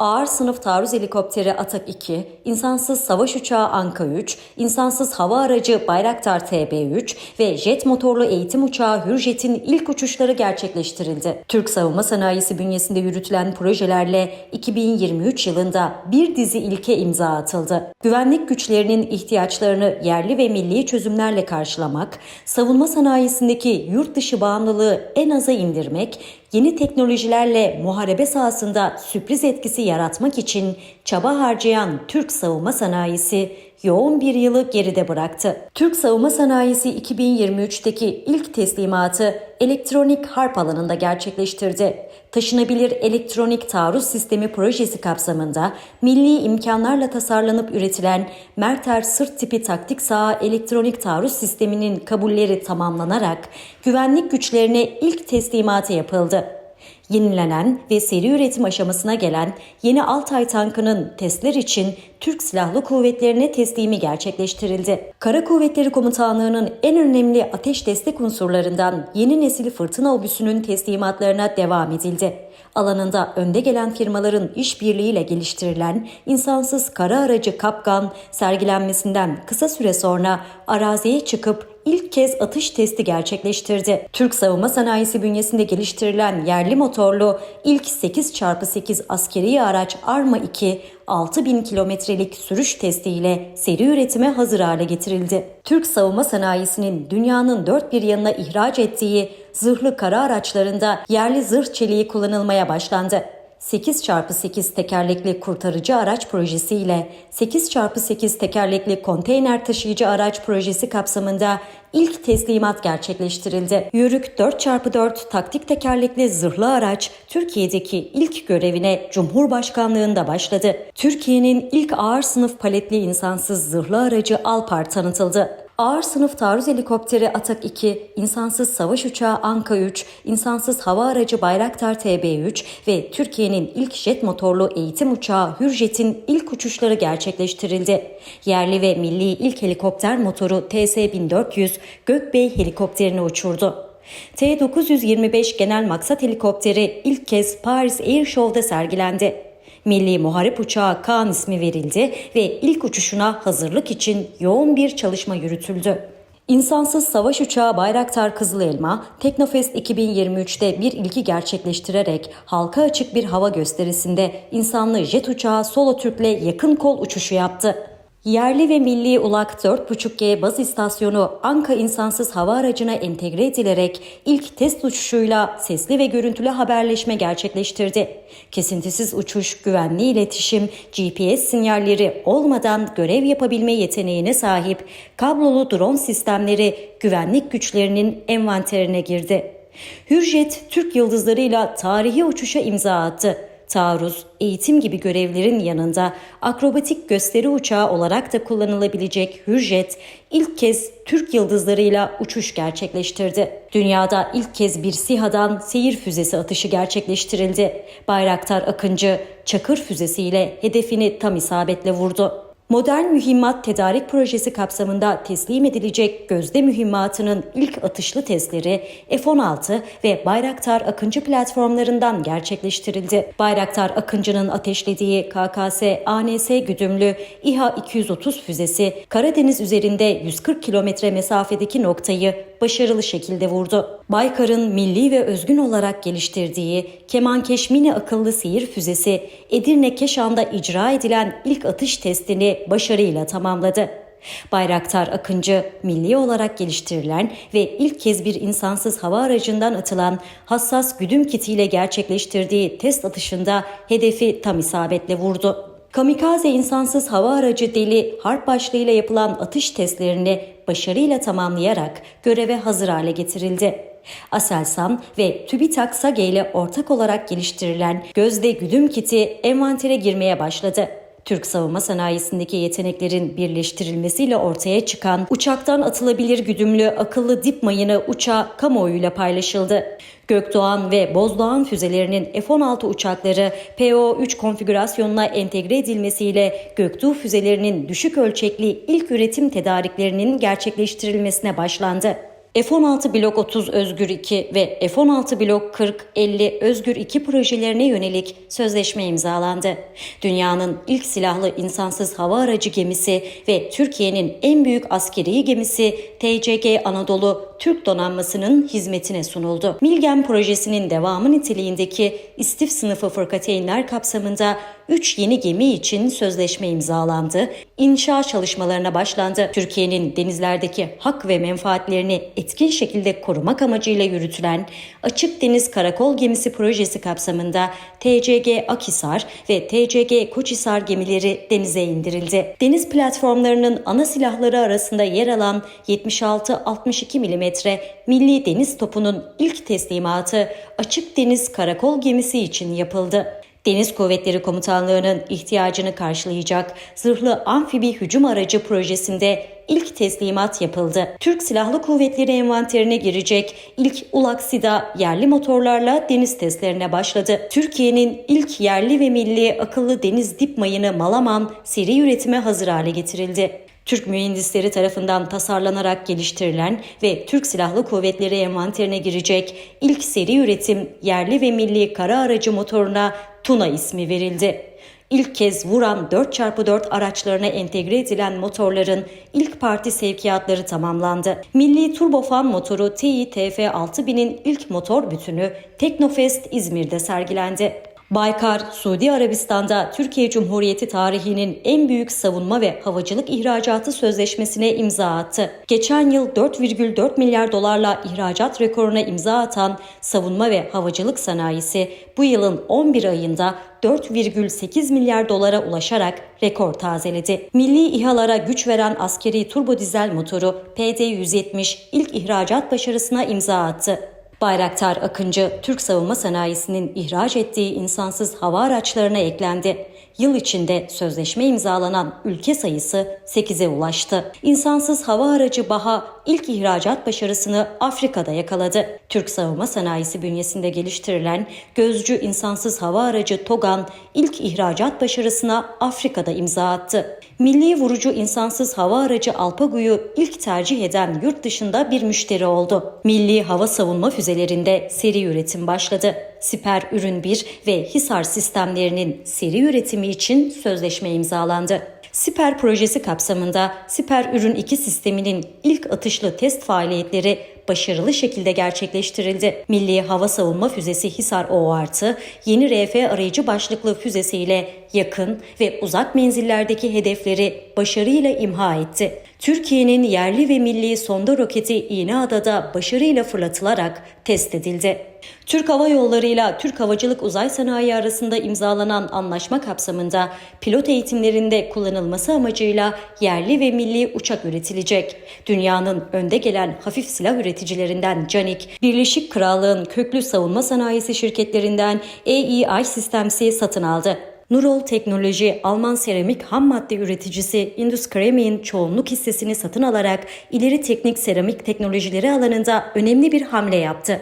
Ağır sınıf taarruz helikopteri Atak 2, insansız savaş uçağı Anka 3, insansız hava aracı Bayraktar TB3 ve jet motorlu eğitim uçağı Hürjet'in ilk uçuşları gerçekleştirildi. Türk savunma sanayisi bünyesinde yürütülen projelerle 2023 yılında bir dizi ilke imza atıldı. Güvenlik güçlerinin ihtiyaçlarını yerli ve milli çözümlerle karşılamak, savunma sanayisindeki yurt dışı bağımlılığı en aza indirmek, yeni teknolojilerle muharebe sahasında sürpriz etkisi yaratmak için çaba harcayan Türk savunma sanayisi yoğun bir yılı geride bıraktı. Türk savunma sanayisi 2023'teki ilk teslimatı elektronik harp alanında gerçekleştirdi. Taşınabilir elektronik taarruz sistemi projesi kapsamında milli imkanlarla tasarlanıp üretilen Merter sırt tipi taktik saha elektronik taarruz sisteminin kabulleri tamamlanarak güvenlik güçlerine ilk teslimatı yapıldı. Yenilenen ve seri üretim aşamasına gelen yeni Altay tankının testler için Türk Silahlı Kuvvetlerine teslimi gerçekleştirildi. Kara Kuvvetleri Komutanlığı'nın en önemli ateş destek unsurlarından yeni nesil fırtına obüsünün teslimatlarına devam edildi. Alanında önde gelen firmaların işbirliğiyle geliştirilen insansız kara aracı Kapkan sergilenmesinden kısa süre sonra araziye çıkıp ilk kez atış testi gerçekleştirdi. Türk savunma sanayisi bünyesinde geliştirilen yerli motorlu ilk 8x8 askeri araç Arma 2 6000 kilometrelik sürüş testiyle seri üretime hazır hale getirildi. Türk savunma sanayisinin dünyanın dört bir yanına ihraç ettiği zırhlı kara araçlarında yerli zırh çeliği kullanılmaya başlandı. 8x8 tekerlekli kurtarıcı araç projesiyle 8x8 tekerlekli konteyner taşıyıcı araç projesi kapsamında ilk teslimat gerçekleştirildi. Yörük 4x4 taktik tekerlekli zırhlı araç Türkiye'deki ilk görevine Cumhurbaşkanlığında başladı. Türkiye'nin ilk ağır sınıf paletli insansız zırhlı aracı Alpar tanıtıldı. Ağır sınıf taarruz helikopteri Atak 2, insansız savaş uçağı Anka 3, insansız hava aracı Bayraktar TB3 ve Türkiye'nin ilk jet motorlu eğitim uçağı Hürjet'in ilk uçuşları gerçekleştirildi. Yerli ve milli ilk helikopter motoru TS-1400 Gökbey helikopterini uçurdu. T-925 genel maksat helikopteri ilk kez Paris Air Show'da sergilendi. Milli Muharip Uçağı Kaan ismi verildi ve ilk uçuşuna hazırlık için yoğun bir çalışma yürütüldü. İnsansız savaş uçağı Bayraktar Kızıl Elma, Teknofest 2023'te bir ilki gerçekleştirerek halka açık bir hava gösterisinde insanlı jet uçağı Solo Türk'le yakın kol uçuşu yaptı. Yerli ve milli ULAK 4.5G baz istasyonu Anka insansız hava aracına entegre edilerek ilk test uçuşuyla sesli ve görüntülü haberleşme gerçekleştirdi. Kesintisiz uçuş, güvenli iletişim, GPS sinyalleri olmadan görev yapabilme yeteneğine sahip kablolu drone sistemleri güvenlik güçlerinin envanterine girdi. Hürjet, Türk yıldızlarıyla tarihi uçuşa imza attı taarruz, eğitim gibi görevlerin yanında akrobatik gösteri uçağı olarak da kullanılabilecek Hürjet ilk kez Türk yıldızlarıyla uçuş gerçekleştirdi. Dünyada ilk kez bir SİHA'dan seyir füzesi atışı gerçekleştirildi. Bayraktar Akıncı Çakır füzesiyle hedefini tam isabetle vurdu. Modern mühimmat tedarik projesi kapsamında teslim edilecek gözde mühimmatının ilk atışlı testleri F-16 ve Bayraktar Akıncı platformlarından gerçekleştirildi. Bayraktar Akıncı'nın ateşlediği KKS ANS güdümlü İHA-230 füzesi Karadeniz üzerinde 140 kilometre mesafedeki noktayı başarılı şekilde vurdu. Baykar'ın milli ve özgün olarak geliştirdiği Kemankeş mini akıllı seyir füzesi Edirne Keşan'da icra edilen ilk atış testini başarıyla tamamladı. Bayraktar Akıncı milli olarak geliştirilen ve ilk kez bir insansız hava aracından atılan hassas güdüm kitiyle gerçekleştirdiği test atışında hedefi tam isabetle vurdu. Kamikaze insansız hava aracı Deli harp başlığıyla yapılan atış testlerini başarıyla tamamlayarak göreve hazır hale getirildi. Aselsan ve TÜBİTAK SAGE ile ortak olarak geliştirilen gözde güdüm kiti envantere girmeye başladı. Türk savunma sanayisindeki yeteneklerin birleştirilmesiyle ortaya çıkan uçaktan atılabilir güdümlü akıllı dip mayını uçağı kamuoyuyla paylaşıldı. Gökdoğan ve Bozdoğan füzelerinin F-16 uçakları PO-3 konfigürasyonuna entegre edilmesiyle Göktuğ füzelerinin düşük ölçekli ilk üretim tedariklerinin gerçekleştirilmesine başlandı. F-16 Blok 30 Özgür 2 ve F-16 Blok 40-50 Özgür 2 projelerine yönelik sözleşme imzalandı. Dünyanın ilk silahlı insansız hava aracı gemisi ve Türkiye'nin en büyük askeri gemisi TCG Anadolu Türk donanmasının hizmetine sunuldu. Milgem projesinin devamı niteliğindeki istif sınıfı fırkateynler kapsamında 3 yeni gemi için sözleşme imzalandı. İnşa çalışmalarına başlandı. Türkiye'nin denizlerdeki hak ve menfaatlerini etkin şekilde korumak amacıyla yürütülen Açık Deniz Karakol Gemisi projesi kapsamında TCG Akhisar ve TCG Koçhisar gemileri denize indirildi. Deniz platformlarının ana silahları arasında yer alan 76-62 mm Milli Deniz Topu'nun ilk teslimatı Açık Deniz Karakol Gemisi için yapıldı. Deniz Kuvvetleri Komutanlığı'nın ihtiyacını karşılayacak zırhlı amfibi hücum aracı projesinde ilk teslimat yapıldı. Türk Silahlı Kuvvetleri envanterine girecek ilk Ulaksida yerli motorlarla deniz testlerine başladı. Türkiye'nin ilk yerli ve milli akıllı deniz dip mayını Malaman seri üretime hazır hale getirildi. Türk mühendisleri tarafından tasarlanarak geliştirilen ve Türk Silahlı Kuvvetleri envanterine girecek ilk seri üretim yerli ve milli kara aracı motoruna Tuna ismi verildi. İlk kez Vuran 4x4 araçlarına entegre edilen motorların ilk parti sevkiyatları tamamlandı. Milli turbofan motoru Tİ TF6000'in ilk motor bütünü Teknofest İzmir'de sergilendi. Baykar, Suudi Arabistan'da Türkiye Cumhuriyeti tarihinin en büyük savunma ve havacılık ihracatı sözleşmesine imza attı. Geçen yıl 4,4 milyar dolarla ihracat rekoruna imza atan savunma ve havacılık sanayisi bu yılın 11 ayında 4,8 milyar dolara ulaşarak rekor tazeledi. Milli İHA'lara güç veren askeri turbo dizel motoru PD-170 ilk ihracat başarısına imza attı. Bayraktar Akıncı, Türk savunma sanayisinin ihraç ettiği insansız hava araçlarına eklendi. Yıl içinde sözleşme imzalanan ülke sayısı 8'e ulaştı. İnsansız hava aracı BAHA ilk ihracat başarısını Afrika'da yakaladı. Türk savunma sanayisi bünyesinde geliştirilen gözcü insansız hava aracı TOGAN ilk ihracat başarısına Afrika'da imza attı. Milli vurucu insansız hava aracı Alpagu'yu ilk tercih eden yurt dışında bir müşteri oldu. Milli hava savunma füzelerinde seri üretim başladı. Siper Ürün 1 ve Hisar sistemlerinin seri üretimi için sözleşme imzalandı. Siper projesi kapsamında Siper Ürün 2 sisteminin ilk atışlı test faaliyetleri başarılı şekilde gerçekleştirildi. Milli Hava Savunma Füzesi Hisar O artı yeni RF arayıcı başlıklı füzesiyle yakın ve uzak menzillerdeki hedefleri başarıyla imha etti. Türkiye'nin yerli ve milli sonda roketi İğneada'da başarıyla fırlatılarak test edildi. Türk Hava Yolları ile Türk Havacılık Uzay Sanayi arasında imzalanan anlaşma kapsamında pilot eğitimlerinde kullanılması amacıyla yerli ve milli uçak üretilecek. Dünyanın önde gelen hafif silah üreticilerinden Canik, Birleşik Krallığın köklü savunma sanayisi şirketlerinden AEI Sistems'i satın aldı. Nurol Teknoloji, Alman seramik ham madde üreticisi Indus Keramik'in çoğunluk hissesini satın alarak ileri teknik seramik teknolojileri alanında önemli bir hamle yaptı.